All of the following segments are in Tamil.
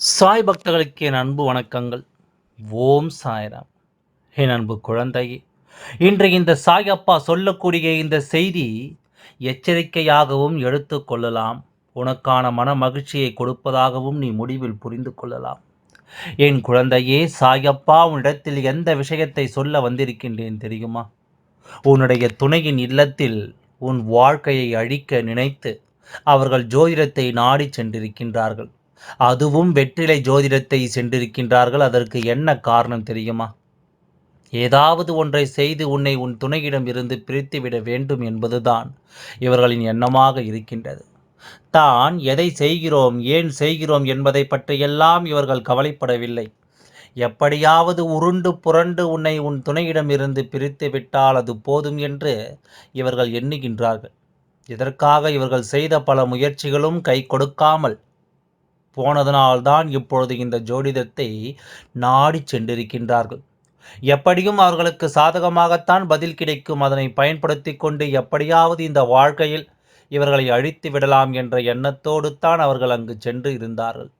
சாய் பக்தர்களுக்கு என் அன்பு வணக்கங்கள். ஓம் சாய்ராம். என் அன்பு குழந்தையே இன்று இந்த சாயப்பா சொல்லக்கூடிய இந்த செய்தி எச்சரிக்கையாகவும் எடுத்துக்கொள்ளலாம் உனக்கான மன மகிழ்ச்சியை கொடுப்பதாகவும் நீ முடிவில் புரிந்து கொள்ளலாம். என் குழந்தையே சாயப்பா உன்னிடத்தில் எந்த விஷயத்தை சொல்ல வந்திருக்கின்றேன் தெரியுமா? உன்னுடைய துணையின் இல்லத்தில் உன் வாழ்க்கையை அழிக்க நினைத்து அவர்கள் ஜோதிடத்தை நாடி சென்றிருக்கின்றார்கள். அதுவும் வெற்றிலை ஜோதிடத்தை சென்றிருக்கின்றார்கள். அதற்கு என்ன காரணம் தெரியுமா? ஏதாவது ஒன்றை செய்து உன்னை உன் துணையிடம் இருந்து பிரித்துவிட வேண்டும் என்பதுதான் இவர்களின் எண்ணமாக இருக்கின்றது. தான் எதை செய்கிறோம் ஏன் செய்கிறோம் என்பதை பற்றியெல்லாம் இவர்கள் கவலைப்படவில்லை. எப்படியாவது உருண்டு புரண்டு உன்னை உன் துணையிடம் இருந்து பிரித்து விட்டால் அது போதும் என்று இவர்கள் எண்ணுகின்றார்கள். இதற்காக இவர்கள் செய்த பல முயற்சிகளும் கை கொடுக்காமல் போனதனால்தான் இப்பொழுது இந்த ஜோடிதத்தை நாடி சென்றிருக்கின்றார்கள். எப்படியும் அவர்களுக்கு சாதகமாகத்தான் பதில் கிடைக்கும். அதனை பயன்படுத்தி கொண்டு எப்படியாவது இந்த வாழ்க்கையில் இவர்களை அழித்து விடலாம் என்ற எண்ணத்தோடு தான் அவர்கள் அங்கு சென்று இருந்தார்கள்.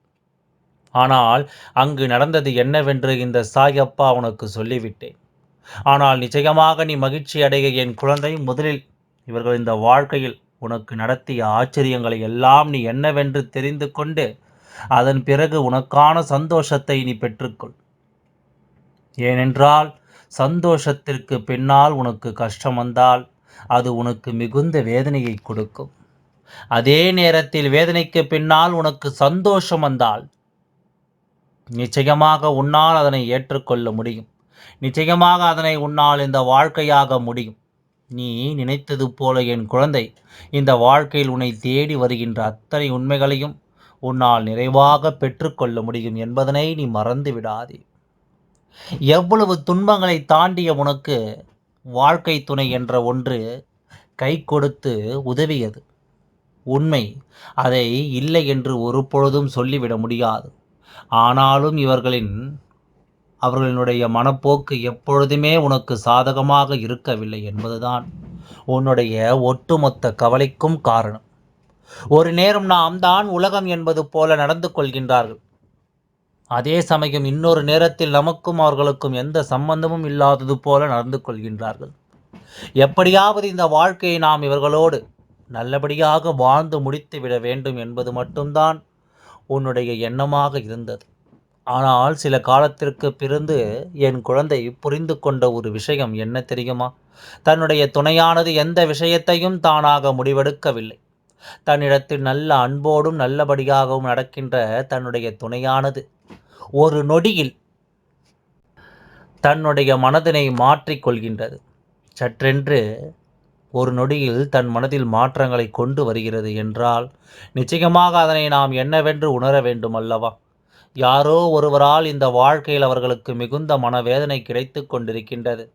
ஆனால் அங்கு நடந்தது என்னவென்று இந்த சாயப்பா உனக்கு சொல்லிவிட்டேன். ஆனால் நிச்சயமாக நீ மகிழ்ச்சி அடைய என் குழந்தை முதலில் இவர்கள் இந்த வாழ்க்கையில் உனக்கு நடத்திய ஆச்சரியங்களை எல்லாம் நீ என்னவென்று தெரிந்து கொண்டு அதன் பிறகு உனக்கான சந்தோஷத்தை நீ பெற்றுக்கொள். ஏனென்றால் சந்தோஷத்திற்கு பின்னால் உனக்கு கஷ்டம் வந்தால் அது உனக்கு மிகுந்த வேதனையை கொடுக்கும். அதே நேரத்தில் வேதனைக்கு பின்னால் உனக்கு சந்தோஷம் வந்தால் நிச்சயமாக உன்னால் அதனை ஏற்றுக்கொள்ள முடியும். நிச்சயமாக அதனை உன்னால் இந்த வாழ்க்கையாக முடியும். நீ நினைத்தது போல என் குழந்தை இந்த வாழ்க்கையில் உன்னை தேடி வருகின்ற அத்தனை உண்மைகளையும் உன்னால் நிறைவாக பெற்றுக்கொள்ள முடியும் என்பதனை நீ மறந்து விடாதே. எவ்வளவு துன்பங்களை தாண்டிய உனக்கு வாழ்க்கை துணை என்ற ஒன்று கை கொடுத்து உதவியது. உண்மை அதை இல்லை என்று ஒரு பொழுதும் சொல்லிவிட முடியாது. ஆனாலும் இவர்களின் அவர்களினுடைய மனப்போக்கு எப்பொழுதுமே உனக்கு சாதகமாக இருக்கவில்லை என்பதுதான் உன்னுடைய ஒட்டுமொத்த கவலைக்கும் காரணம். ஒரு நேரம் நாம் தான் உலகம் என்பது போல நடந்து கொள்கின்றார்கள். அதே சமயம் இன்னொரு நேரத்தில் நமக்கும் அவர்களுக்கும் எந்த சம்பந்தமும் இல்லாதது போல நடந்து கொள்கின்றார்கள். எப்படியாவது இந்த வாழ்க்கையை நாம் இவர்களோடு நல்லபடியாக வாழ்ந்து முடித்து விட வேண்டும் என்பது மட்டும்தான் உன்னுடைய எண்ணமாக இருந்தது. ஆனால் சில காலத்திற்கு பிறந்து என் குழந்தை புரிந்து கொண்ட ஒரு விஷயம் என்ன தெரியுமா? தன்னுடைய துணையானது எந்த விஷயத்தையும் தானாக முடிவெடுக்கவில்லை. தன்னிடத்தில் நல்ல அன்போடும் நல்லபடியாகவும் நடக்கின்ற தன்னுடைய துணையானது. ஒரு நொடியில் தன்னுடைய மனதினை மாற்றிக்கொள்கின்றது சற்றென்று ஒரு நொடியில் தன் மனதில் மாற்றங்களை கொண்டு வருகிறது என்றால் நிச்சயமாக அதனை நாம் என்னவென்று உணர வேண்டும் அல்லவா? யாரோ ஒருவரால் இந்த வாழ்க்கையில் அவர்களுக்கு மிகுந்த மனவேதனை கிடைத்து கொண்டிருக்கின்றது.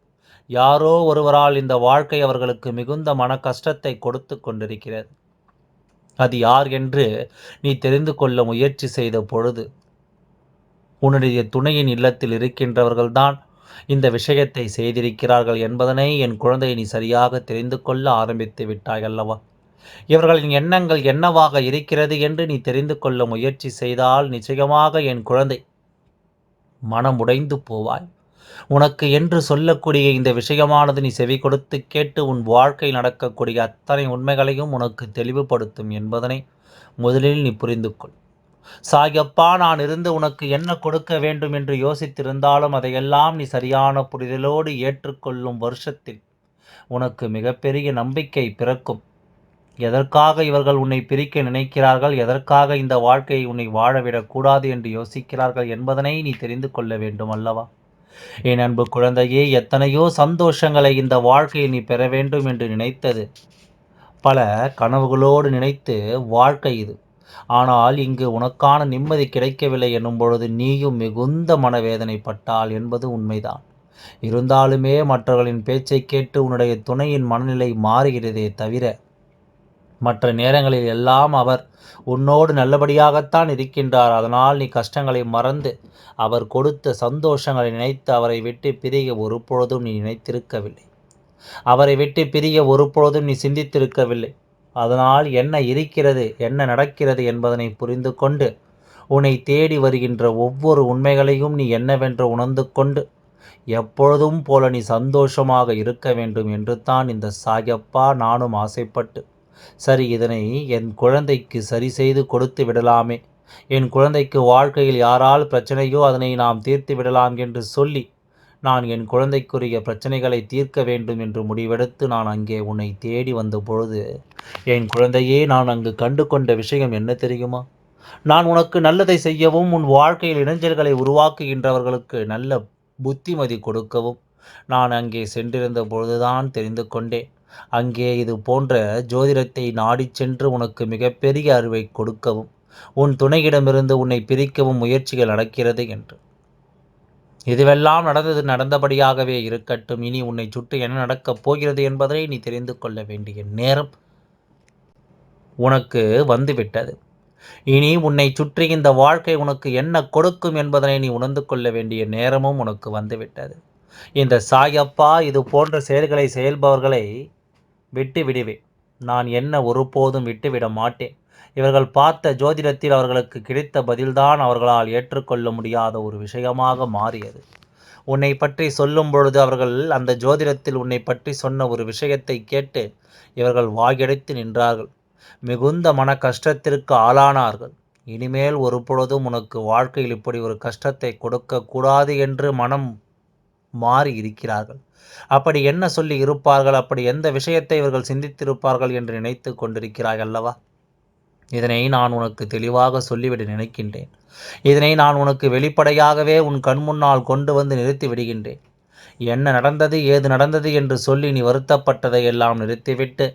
யாரோ ஒருவரால் இந்த வாழ்க்கை அவர்களுக்கு மிகுந்த மன கஷ்டத்தை கொடுத்து கொண்டிருக்கிறது. அது யார் என்று நீ தெரிந்து கொள்ள முயற்சி செய்த பொழுது உன்னுடைய துணையின் இல்லத்தில் இருக்கின்றவர்கள்தான் இந்த விஷயத்தை செய்திருக்கிறார்கள் என்பதனை என் குழந்தை நீ சரியாக தெரிந்து கொள்ள ஆரம்பித்து விட்டாய் அல்லவா? இவர்களின் எண்ணங்கள் என்னவாக இருக்கிறது என்று நீ தெரிந்து கொள்ள முயற்சி செய்தால் நிச்சயமாக என் குழந்தை மனமுடைந்து போவாய். உனக்கு என்று சொல்லக்கூடிய இந்த விஷயமானது நீ செவி கொடுத்து கேட்டு உன் வாழ்க்கை நடக்கக்கூடிய அத்தனை உண்மைகளையும் உனக்கு தெளிவுபடுத்தும் என்பதனை முதலில் நீ புரிந்து கொள் சாயப்பா நான் இருந்து உனக்கு என்ன கொடுக்க வேண்டும் என்று யோசித்திருந்தாலும் அதையெல்லாம் நீ சரியான புரிதலோடு ஏற்றுக்கொள்ளும் வருஷத்தில் உனக்கு மிகப்பெரிய நம்பிக்கை பிறக்கும். எதற்காக இவர்கள் உன்னை பிரிக்க நினைக்கிறார்கள்? எதற்காக இந்த வாழ்க்கையை உன்னை வாழவிடக்கூடாது என்று யோசிக்கிறார்கள் என்பதனை நீ தெரிந்து கொள்ள வேண்டும் அல்லவா? என் அன்பு குழந்தையே எத்தனையோ சந்தோஷங்களை இந்த வாழ்க்கையை நீ பெற வேண்டும் என்று நினைத்தது. பல கனவுகளோடு நினைத்து வாழ்க்கை இது. ஆனால் இங்கு உனக்கான நிம்மதி கிடைக்கவில்லை என்னும் பொழுது நீயும் மிகுந்த மனவேதனைப்பட்டால் என்பது உண்மைதான். இருந்தாலுமே மற்றவர்களின் பேச்சை கேட்டு உன்னுடைய துணையின் மனநிலை மாறுகிறதே தவிர மற்ற நேரங்களில் எல்லாம் அவர் உன்னோடு நல்லபடியாகத்தான் இருக்கின்றார். அதனால் நீ கஷ்டங்களை மறந்து அவர் கொடுத்த சந்தோஷங்களை நினைத்து அவரை விட்டு பிரிய ஒரு பொழுதும் நீ நினைத்திருக்கவில்லை. அவரை விட்டு பிரிய ஒரு பொழுதும் நீ சிந்தித்திருக்கவில்லை. அதனால் என்ன இருக்கிறது என்ன நடக்கிறது என்பதனை புரிந்து கொண்டு உன்னை தேடி வருகின்ற ஒவ்வொரு உண்மைகளையும் நீ என்னவென்று உணர்ந்து கொண்டு எப்பொழுதும் போல நீ சந்தோஷமாக இருக்க வேண்டும் என்று தான் இந்த சாயப்பா நானும் ஆசைப்பட்டு சரி இதனை என் குழந்தைக்கு சரி செய்து கொடுத்து விடலாமே. என் குழந்தைக்கு வாழ்க்கையில் யாரால் பிரச்சனையோ அதனை நாம் தீர்த்து விடலாம் என்று சொல்லி நான் என் குழந்தைக்குரிய பிரச்சனைகளை தீர்க்க வேண்டும் என்று முடிவெடுத்து நான் அங்கே உன்னை தேடி வந்த பொழுது என் குழந்தையே நான் அங்கு கண்டு கொண்ட விஷயம் என்ன தெரியுமா? நான் உனக்கு நல்லதை செய்யவும் உன் வாழ்க்கையில் இளைஞர்களை உருவாக்குகின்றவர்களுக்கு நல்ல புத்திமதி கொடுக்கவும் நான் அங்கே சென்றிருந்த பொழுதுதான் தெரிந்து கொண்டேன். அங்கே இது போன்ற ஜோதிடத்தை நாடிச் சென்று உனக்கு மிகப்பெரிய அறிவை கொடுக்கவும் உன் துணையிடமிருந்து உன்னை பிரிக்கவும் முயற்சிகள் நடக்கிறது என்று. இதுவெல்லாம் நடந்தது நடந்தபடியாகவே இருக்கட்டும். இனி உன்னை சுற்றி என்ன நடக்கப் போகிறது என்பதை நீ தெரிந்து கொள்ள வேண்டிய நேரம் உனக்கு வந்துவிட்டது. இனி உன்னை சுற்றி இந்த வாழ்க்கை உனக்கு என்ன கொடுக்கும் என்பதனை நீ உணர்ந்து கொள்ள வேண்டிய நேரமும் உனக்கு வந்துவிட்டது. இந்த சாயப்பா இது போன்ற செயல்களை செயல்பவர்களை விட்டு விடுவேன் நான் என்ன ஒருபோதும் விட்டுவிட மாட்டேன். இவர்கள் பார்த்த ஜோதிடத்தில் அவர்களுக்கு கிடைத்த பதில்தான் அவர்களால் ஏற்றுக்கொள்ள முடியாத ஒரு விஷயமாக மாறியது. உன்னை பற்றி சொல்லும் பொழுது அவர்கள் அந்த ஜோதிடத்தில் உன்னை பற்றி சொன்ன ஒரு விஷயத்தை கேட்டு இவர்கள் வாயடைத்து நின்றார்கள். மிகுந்த மன கஷ்டத்திற்கு ஆளானார்கள். இனிமேல் ஒரு பொழுதும் உனக்கு வாழ்க்கையில் இப்படி ஒரு கஷ்டத்தை கொடுக்கக்கூடாது என்று மனம் மாறி இருக்கிறார்கள். அப்படி என்ன சொல்லி இருப்பார்கள்? அப்படி எந்த விஷயத்தை இவர்கள் சிந்தித்திருப்பார்கள் என்று நினைத்து கொண்டிருக்கிறாய் அல்லவா? இதனை நான் உனக்கு தெளிவாக சொல்லிவிட நினைக்கின்றேன். இதனை நான் உனக்கு வெளிப்படையாகவே உன் கண்முன்னால் கொண்டு வந்து நிறுத்தி விடுகின்றேன். என்ன நடந்தது ஏது நடந்தது என்று சொல்லி நீ வருத்தப்பட்டதை எல்லாம் நிறுத்திவிட்டு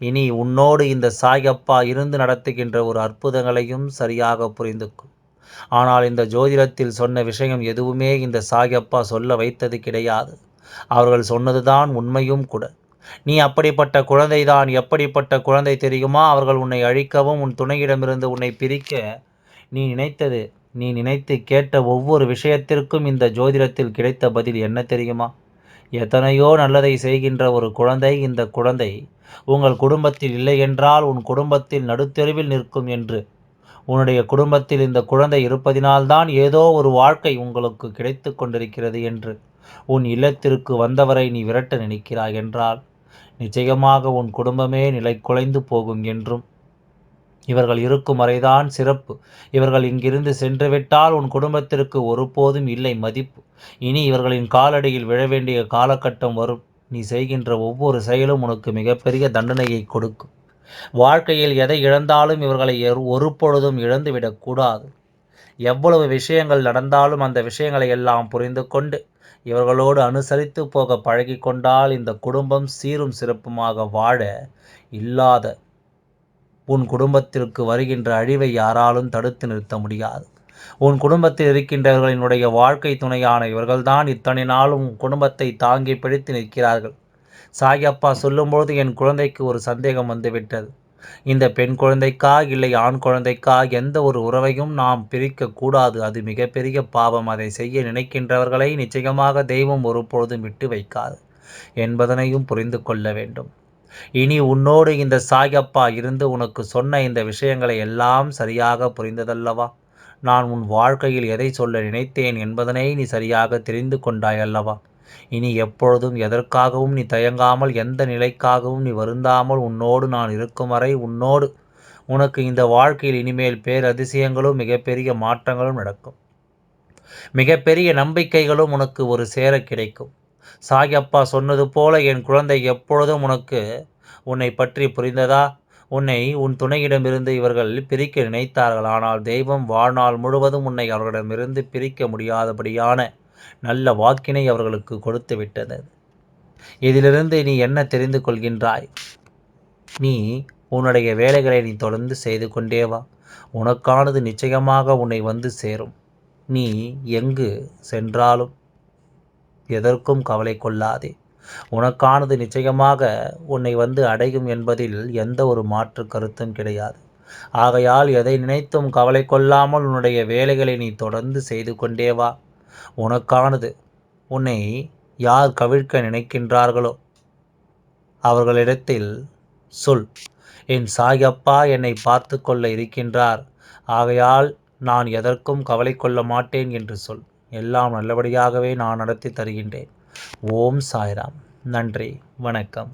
இனி உன்னோடு இந்த சாயப்பா இருந்து நடத்துகின்ற ஒரு அற்புதங்களையும் சரியாக புரிந்துக்கும் ஆனால் இந்த ஜோதிடத்தில் சொன்ன விஷயம் எதுவுமே இந்த சாயப்பா சொல்ல வைத்தது கிடையாது. அவர்கள் சொன்னதுதான் உண்மையும் கூட. நீ அப்படிப்பட்ட குழந்தைதான் எப்படிப்பட்ட குழந்தை தெரியுமா? அவர்கள் உன்னை அழிக்கவும் உன் துணையிடமிருந்து உன்னை பிரிக்க நீ நினைத்தது நீ நினைத்து கேட்ட ஒவ்வொரு விஷயத்திற்கும் இந்த ஜோதிடத்தில் கிடைத்த பதில் என்ன தெரியுமா? எத்தனையோ நல்லதை செய்கின்ற ஒரு குழந்தை இந்த குழந்தை உங்கள் குடும்பத்தில் இல்லை என்றால் உன் குடும்பத்தில் நடுத்தெருவில் நிற்கும் என்று. உன்னுடைய குடும்பத்தில் இந்த குழந்தை இருப்பதினால்தான் ஏதோ ஒரு வாழ்க்கை உங்களுக்கு கிடைத்து கொண்டிருக்கிறது என்று. உன் இல்லத்திற்கு வந்தவரை நீ விரட்ட நினைக்கிறாய் என்றால் நிச்சயமாக உன் குடும்பமே நிலை குலைந்து போகும் என்றும். இவர்கள் இருக்கும் வரைதான் சிறப்பு. இவர்கள் இங்கிருந்து சென்றுவிட்டால் உன் குடும்பத்திற்கு ஒருபோதும் இல்லை மதிப்பு. இனி இவர்களின் காலடியில் விழ வேண்டிய காலகட்டம் வரும். நீ செய்கின்ற ஒவ்வொரு செயலும் உனக்கு மிகப்பெரிய தண்டனையை கொடுக்கும். வாழ்க்கையில் எதை இழந்தாலும் இவர்களை ஒரு பொழுதும் இழந்துவிடக்கூடாது. எவ்வளவு விஷயங்கள் நடந்தாலும் அந்த விஷயங்களை எல்லாம் புரிந்து கொண்டு இவர்களோடு அனுசரித்து போக பழகி கொண்டால் இந்த குடும்பம் சீரும் சிறப்புமாக வாழ இல்லாத உன் குடும்பத்திற்கு வருகின்ற அழிவை யாராலும் தடுத்து நிறுத்த முடியாது. உன் குடும்பத்தில் இருக்கின்றவர்களினுடைய வாழ்க்கை துணையான இவர்கள்தான் இத்தனை நாளும் குடும்பத்தை தாங்கி பிடித்து நிற்கிறார்கள். சாயப்பா சொல்லும்பொழுது என் குழந்தைக்கு ஒரு சந்தேகம் வந்துவிட்டது. இந்த பெண் குழந்தைக்கா இல்லை ஆண் குழந்தைக்கா எந்த ஒரு உறவையும் நாம் பிரிக்கக்கூடாது அது மிகப்பெரிய பாவம். அதை செய்ய நினைக்கின்றவர்களை நிச்சயமாக தெய்வம் ஒருபொழுதும் விட்டு வைக்காது என்பதனையும் புரிந்து கொள்ள வேண்டும். இனி உன்னோடு இந்த சாயப்பா இருந்து உனக்கு சொன்ன இந்த விஷயங்களை எல்லாம் சரியாக புரிந்ததல்லவா? நான் உன் வாழ்க்கையில் எதை சொல்ல நினைத்தேன் என்பதனை நீ சரியாக தெரிந்து கொண்டாய் அல்லவா இனி எப்பொழுதும் எதற்காகவும் நீ தயங்காமல் எந்த நிலைக்காகவும் நீ வருந்தாமல் உன்னோடு நான் இருக்கும் வரை உன்னோடு உனக்கு இந்த வாழ்க்கையில் இனிமேல் பேரதிசயங்களும் மிகப்பெரிய மாற்றங்களும் நடக்கும். மிகப்பெரிய நம்பிக்கைகளும் உனக்கு ஒரு சேர கிடைக்கும். சாயப்பா சொன்னது போல என் குழந்தை எப்பொழுதும் உனக்கு உன்னை பற்றி புரிந்ததா? உன்னை உன் துணையிடமிருந்து இவர்கள் பிரிக்க நினைத்தார்கள். ஆனால் தெய்வம் வாழ்நாள் முழுவதும் உன்னை அவர்களிடமிருந்து பிரிக்க முடியாதபடியான நல்ல வாக்கினை அவர்களுக்கு கொடுத்து விட்டது. இதிலிருந்து நீ என்ன தெரிந்து கொள்கின்றாய்? நீ உன்னுடைய வேலைகளை நீ தொடர்ந்து செய்து கொண்டே வா. உனக்கானது நிச்சயமாக உன்னை வந்து சேரும். நீ எங்கு சென்றாலும் எதற்கும் கவலை கொள்ளாதே. உனக்கானது நிச்சயமாக உன்னை வந்து அடையும் என்பதில் எந்த ஒரு மாற்று கருத்தும் கிடையாது. ஆகையால் எதை நினைத்தும் கவலை கொள்ளாமல் உன்னுடைய வேலைகளை நீ தொடர்ந்து செய்து கொண்டே வா. உனக்கானது. உன்னை யார் கவிழ்க்க நினைக்கின்றார்களோ அவர்களிடத்தில் சொல். என் சாயப்பா என்னை பார்த்து கொள்ள இருக்கின்றார். ஆகையால் நான் எதற்கும் கவலை கொள்ள மாட்டேன் என்று சொல். எல்லாம் நல்லபடியாகவே நான் நடத்தி தருகின்றேன். ஓம் சாய்ராம். நன்றி. வணக்கம்.